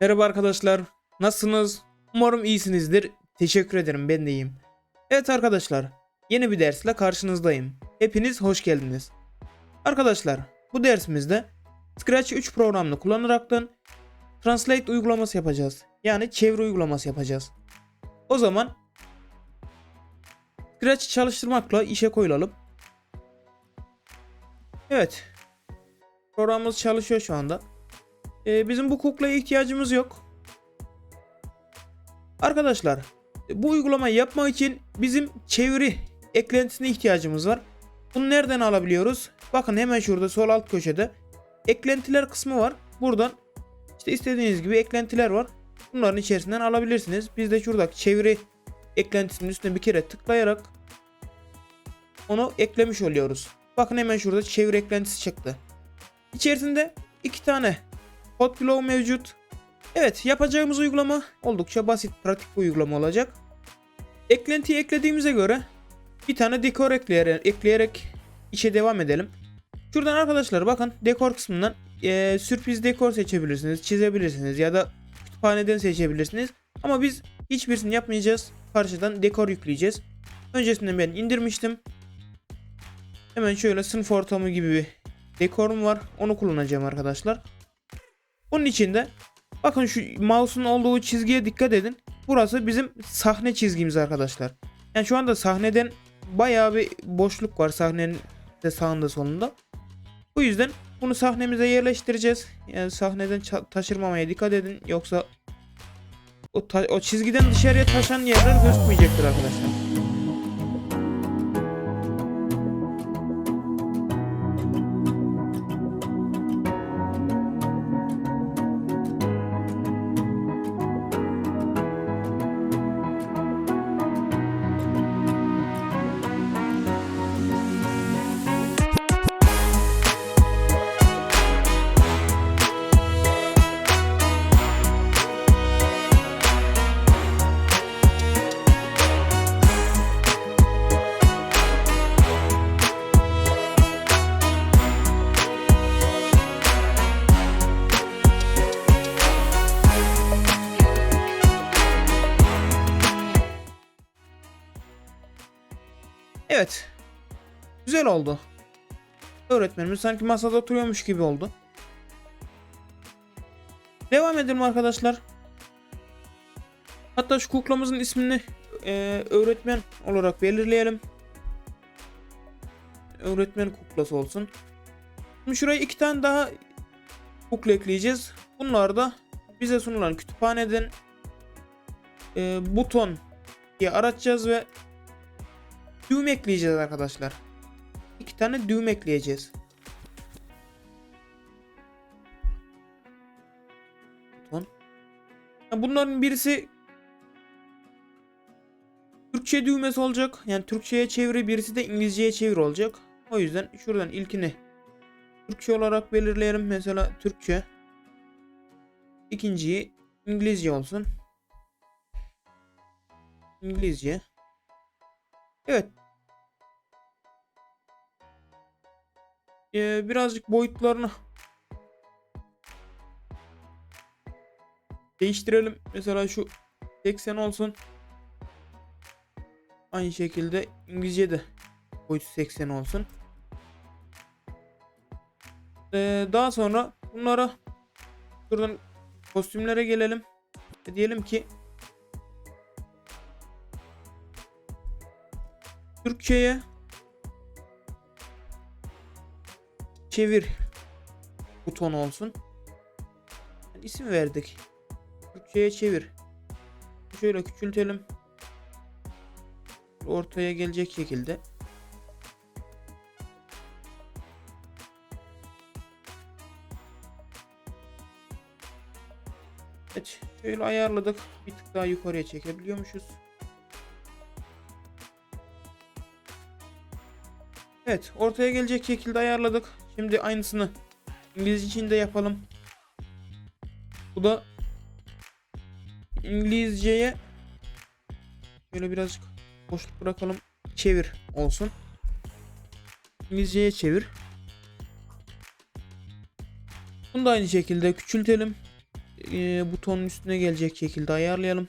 Merhaba arkadaşlar. Nasılsınız? Umarım iyisinizdir. Teşekkür ederim ben de iyiyim. Evet arkadaşlar. Yeni bir dersle karşınızdayım. Hepiniz hoş geldiniz. Arkadaşlar bu dersimizde Scratch 3 programını kullanaraktan Translate uygulaması yapacağız. Yani çeviri uygulaması yapacağız. O zaman Scratch çalıştırmakla işe koyulalım. Evet. Programımız çalışıyor şu anda. Ee, bizim bu kuklaya ihtiyacımız yok. Arkadaşlar bu uygulamayı yapmak için bizim çeviri eklentisine ihtiyacımız var. Bunu nereden alabiliyoruz? Bakın hemen şurada sol alt köşede eklentiler kısmı var. Buradan işte istediğiniz gibi eklentiler var. Bunların içerisinden alabilirsiniz. Biz de şuradaki çeviri eklentisinin üstüne bir kere tıklayarak onu eklemiş oluyoruz. Bakın hemen şurada çeviri eklentisi çıktı. İçerisinde iki tane Hot Glow mevcut. Evet yapacağımız uygulama oldukça basit pratik bir uygulama olacak. Eklentiyi eklediğimize göre bir tane dekor ekleyerek, ekleyerek işe devam edelim. Şuradan arkadaşlar bakın dekor kısmından eee, sürpriz dekor seçebilirsiniz, çizebilirsiniz ya da kütüphaneden seçebilirsiniz. Ama biz hiçbirisini yapmayacağız. Karşıdan dekor yükleyeceğiz. Öncesinden ben indirmiştim. Hemen şöyle sınıf ortamı gibi bir dekorum var. Onu kullanacağım arkadaşlar. Bunun içinde bakın şu mouse'un olduğu çizgiye dikkat edin. Burası bizim sahne çizgimiz arkadaşlar. Yani şu anda sahneden bayağı bir boşluk var sahnenin de sağında solunda. Bu yüzden bunu sahnemize yerleştireceğiz. Yani sahneden taşırmamaya dikkat edin. Yoksa o, o çizgiden dışarıya taşan yerler gözükmeyecektir arkadaşlar. Evet. Güzel oldu. Öğretmenimiz sanki masada oturuyormuş gibi oldu. Devam edelim arkadaşlar. Hatta şu kuklamızın ismini e, öğretmen olarak belirleyelim. Öğretmen kuklası olsun. Şimdi şuraya iki tane daha kukla ekleyeceğiz. Bunlar da bize sunulan kütüphaneden e, buton diye aratacağız ve düğüm ekleyeceğiz arkadaşlar. İki tane düğüm ekleyeceğiz. Bunların birisi Türkçe düğmesi olacak. Yani Türkçe'ye çeviri birisi de İngilizce'ye çevir olacak. O yüzden şuradan ilkini Türkçe olarak belirleyelim. Mesela Türkçe. İkinciyi İngilizce olsun. İngilizce. Evet. Ee, birazcık boyutlarını değiştirelim. Mesela şu 80 olsun. Aynı şekilde İngilizce de boyut 80 olsun. Ee, daha sonra bunlara şuradan kostümlere gelelim. E, diyelim ki Türkçe'ye çevir butonu olsun. Yani isim verdik. Türkçe'ye çevir. Şöyle küçültelim. Ortaya gelecek şekilde. Evet, şöyle ayarladık. Bir tık daha yukarıya çekebiliyormuşuz. Evet ortaya gelecek şekilde ayarladık. Şimdi aynısını İngilizce için de yapalım. Bu da İngilizceye böyle birazcık boşluk bırakalım. Çevir olsun. İngilizceye çevir. Bunu da aynı şekilde küçültelim. Ee, butonun üstüne gelecek şekilde ayarlayalım.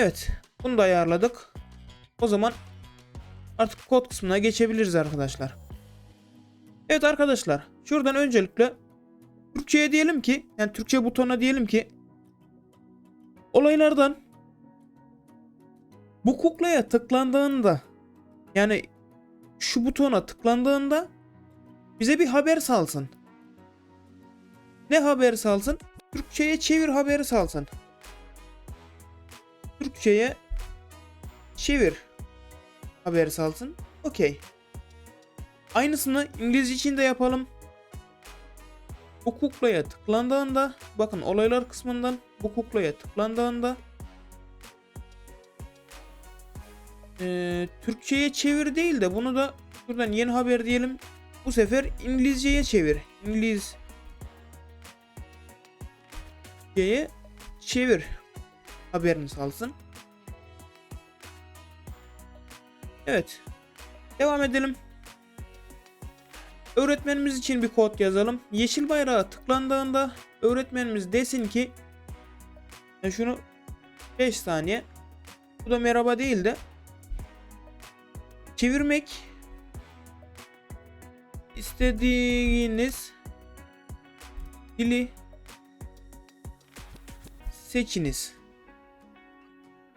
Evet, bunu da ayarladık. O zaman artık kod kısmına geçebiliriz arkadaşlar. Evet arkadaşlar, şuradan öncelikle Türkçe'ye diyelim ki, yani Türkçe butonuna diyelim ki olaylardan bu kuklaya tıklandığında yani şu butona tıklandığında bize bir haber salsın. Ne haber salsın? Türkçe'ye çevir haberi salsın. Türkçe'ye çevir haberi salsın. Okey. Aynısını İngilizce için de yapalım. Bu kuklaya tıklandığında bakın olaylar kısmından bu kuklaya tıklandığında eee, Türkçe'ye çevir değil de bunu da şuradan yeni haber diyelim. Bu sefer İngilizce'ye çevir. İngilizce'ye çevir haberiniz alsın. Evet. Devam edelim. Öğretmenimiz için bir kod yazalım. Yeşil bayrağa tıklandığında öğretmenimiz desin ki ben şunu 5 saniye bu da merhaba değil de çevirmek istediğiniz dili seçiniz.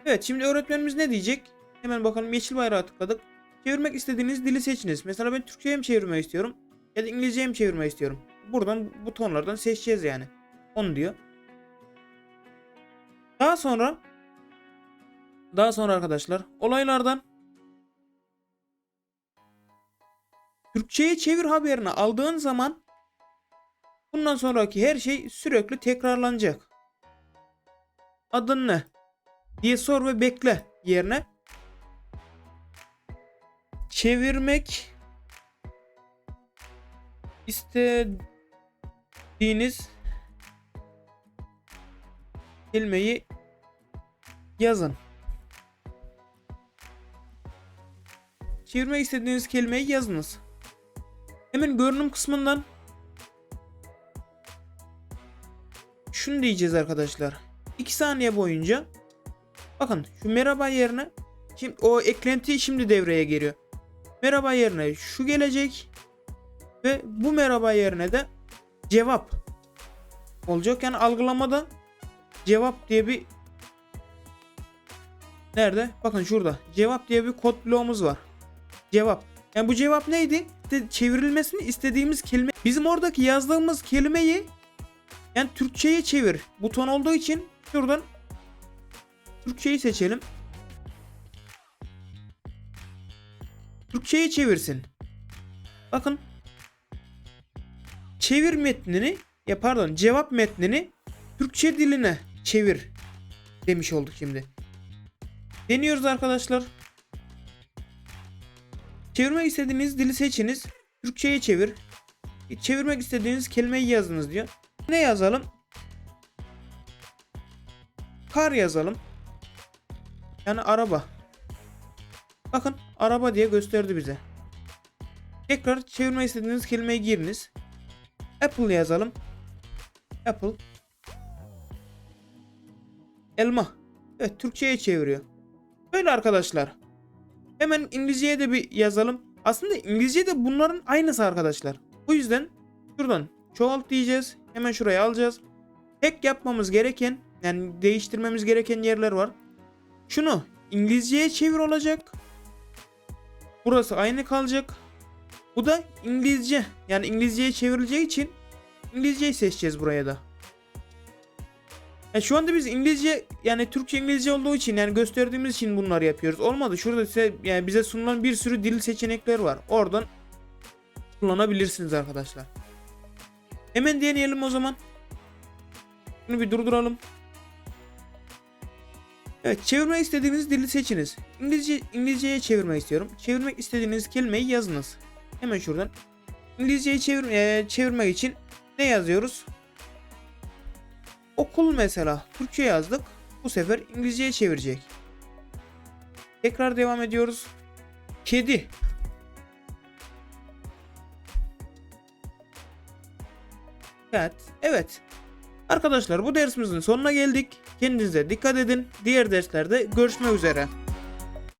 Evet şimdi öğretmenimiz ne diyecek? Hemen bakalım yeşil bayrağı tıkladık. Çevirmek istediğiniz dili seçiniz. Mesela ben Türkçe'ye mi çevirmek istiyorum? Ya da İngilizce'ye mi çevirmek istiyorum? Buradan butonlardan seçeceğiz yani. Onu diyor. Daha sonra daha sonra arkadaşlar olaylardan Türkçe'ye çevir haberini aldığın zaman bundan sonraki her şey sürekli tekrarlanacak. Adın ne? Diye sor ve bekle yerine çevirmek istediğiniz kelimeyi yazın. Çevirmek istediğiniz kelimeyi yazınız. Hemen görünüm kısmından şunu diyeceğiz arkadaşlar. 2 saniye boyunca bakın şu merhaba yerine şimdi o eklenti şimdi devreye giriyor. Merhaba yerine şu gelecek ve bu merhaba yerine de cevap olacak. Yani algılamada cevap diye bir Nerede? Bakın şurada. Cevap diye bir kod bloğumuz var. Cevap. Yani bu cevap neydi? İşte çevrilmesini istediğimiz kelime. Bizim oradaki yazdığımız kelimeyi yani Türkçe'ye çevir. Buton olduğu için şuradan Türkçeyi seçelim. Türkçe'ye çevirsin. Bakın. Çevir metnini ya pardon cevap metnini Türkçe diline çevir demiş olduk şimdi. Deniyoruz arkadaşlar. Çevirmek istediğiniz dili seçiniz. Türkçe'ye çevir. Çevirmek istediğiniz kelimeyi yazınız diyor. Ne yazalım? Kar yazalım. Yani araba. Bakın araba diye gösterdi bize. Tekrar çevirmek istediğiniz kelimeyi giriniz. Apple yazalım. Apple. Elma. Evet Türkçe'ye çeviriyor. Böyle arkadaşlar. Hemen İngilizce'ye de bir yazalım. Aslında İngilizce de bunların aynısı arkadaşlar. Bu yüzden şuradan çoğalt diyeceğiz. Hemen şuraya alacağız. Tek yapmamız gereken yani değiştirmemiz gereken yerler var. Şunu İngilizceye çevir olacak. Burası aynı kalacak. Bu da İngilizce. Yani İngilizceye çevrileceği için İngilizceyi seçeceğiz buraya da. Ya şu anda biz İngilizce yani Türkçe İngilizce olduğu için yani gösterdiğimiz için bunları yapıyoruz. Olmadı şurada size yani bize sunulan bir sürü dil seçenekler var. Oradan kullanabilirsiniz arkadaşlar. Hemen deneyelim o zaman. Bunu bir durduralım. Evet çevirmek istediğiniz dili seçiniz. İngilizce İngilizceye çevirmek istiyorum. Çevirmek istediğiniz kelimeyi yazınız. Hemen şuradan. İngilizceyi çevir, e, çevirmek için ne yazıyoruz? Okul mesela Türkçe yazdık. Bu sefer İngilizceye çevirecek. Tekrar devam ediyoruz. Kedi. Cat. Evet. Arkadaşlar bu dersimizin sonuna geldik. Kendinize dikkat edin. Diğer derslerde görüşmek üzere.